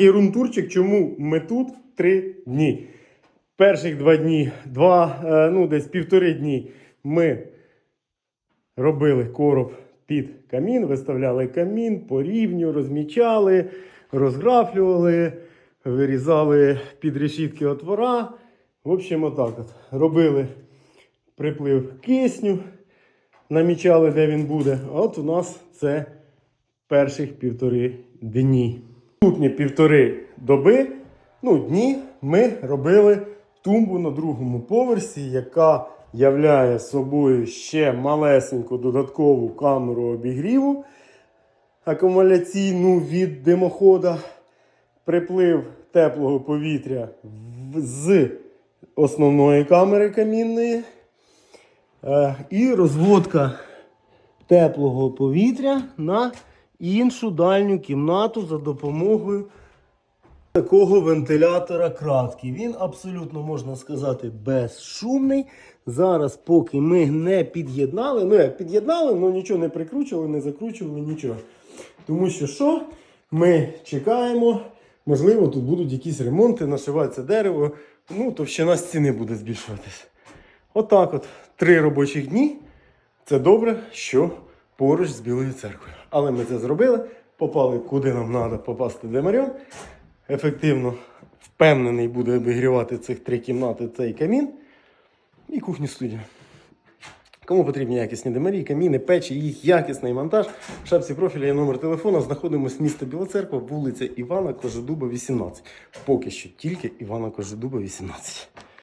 Рунтурчик, чому ми тут три дні. Перших два дні, два, е, ну десь півтори дні ми робили короб під камін, виставляли камін по рівню, розмічали, розграфлювали, вирізали під решітки отвора. В общем, отак от. Робили приплив кисню, намічали, де він буде. От у нас це перших півтори дні. Наступні півтори доби, ну, дні, ми робили тумбу на другому поверсі, яка являє собою ще малесеньку додаткову камеру обігріву акумуляційну від димохода, приплив теплого повітря з основної камери камінної. Е, І розводка теплого повітря на іншу дальню кімнату за допомогою такого вентилятора кратки. Він абсолютно можна сказати безшумний. Зараз, поки ми не під'єднали, ну як під'єднали, ну нічого не прикручували, не закручували, нічого. Тому що що? Ми чекаємо, можливо, тут будуть якісь ремонти, нашиватися дерево, ну товщина стіни буде збільшуватися. Отак от. Три робочих дні. Це добре, що поруч з Білою церквою. Але ми це зробили, попали куди нам треба попасти Демаріон. Ефективно, впевнений, буде обігрівати цих три кімнати цей камін і кухню студію. Кому потрібні якісні демарі, каміни, печі, їх якісний монтаж. В шапці профіля є номер телефона. Знаходимося в місто Біла Церква, вулиця Івана Кожедуба, 18. Поки що тільки Івана Кожедуба, 18.